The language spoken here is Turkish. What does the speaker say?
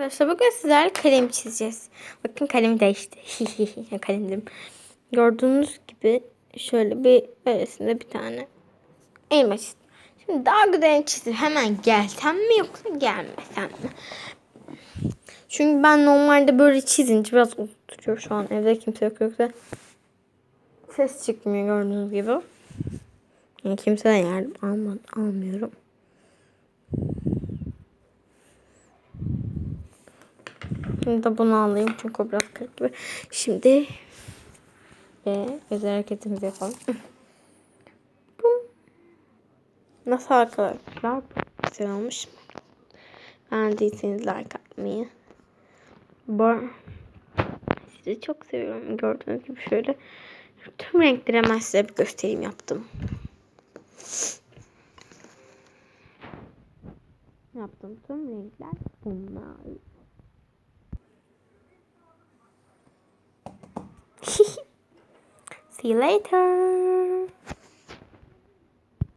Arkadaşlar bugün sizlerle kalem çizeceğiz. Bakın kalemi değişti. Kalemdim. Gördüğünüz gibi şöyle bir arasında bir tane elma çizdim. Şimdi daha güzel çizdim. Hemen gelsem mi yoksa gelmesem mi? Çünkü ben normalde böyle çizince biraz oturuyor şu an. Evde kimse yok yoksa ses çıkmıyor gördüğünüz gibi. Yani kimseden yardım alma, almıyorum. Şimdi de bunu alayım çünkü o biraz kırık gibi. Şimdi ve özel hareketimizi yapalım. Nasıl arkadaşlar? Güzel olmuş. Beğendiyseniz like atmayı. Bu sizi çok seviyorum. Gördüğünüz gibi şöyle tüm renkleri hemen size bir göstereyim yaptım. Yaptım tüm renkler bunlar. See you later.